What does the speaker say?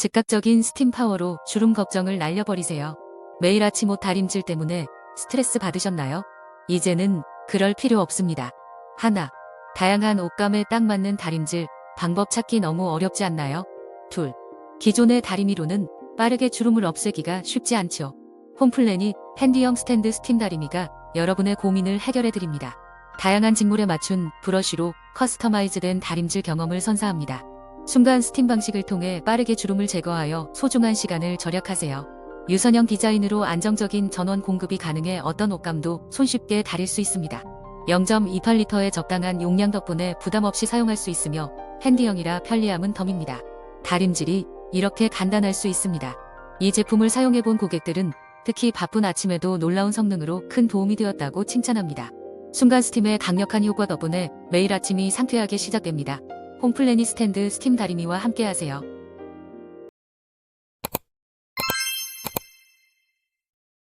즉각적인 스팀 파워로 주름 걱정을 날려버리세요. 매일 아침 옷 다림질 때문에 스트레스 받으셨나요? 이제는 그럴 필요 없습니다. 하나, 다양한 옷감에 딱 맞는 다림질 방법 찾기 너무 어렵지 않나요? 둘, 기존의 다리미로는 빠르게 주름을 없애기가 쉽지 않죠. 홈플래닛 핸디형 스탠드 스팀 다리미가 여러분의 고민을 해결해 드립니다. 다양한 직물에 맞춘 브러쉬로 커스터마이즈된 다림질 경험을 선사합니다. 순간 스팀 방식을 통해 빠르게 주름을 제거하여 소중한 시간을 절약하세요. 유선형 디자인으로 안정적인 전원 공급이 가능해 어떤 옷감도 손쉽게 다릴 수 있습니다. 0.28리터의 적당한 용량 덕분에 부담 없이 사용할 수 있으며 핸디형이라 편리함은 덤입니다. 다림질이 이렇게 간단할 수 있습니다. 이 제품을 사용해본 고객들은 특히 바쁜 아침에도 놀라운 성능으로 큰 도움이 되었다고 칭찬합니다. 순간 스팀의 강력한 효과 덕분에 매일 아침이 상쾌하게 시작됩니다. 홈플래닛 스탠드 스팀 다리미와 함께하세요.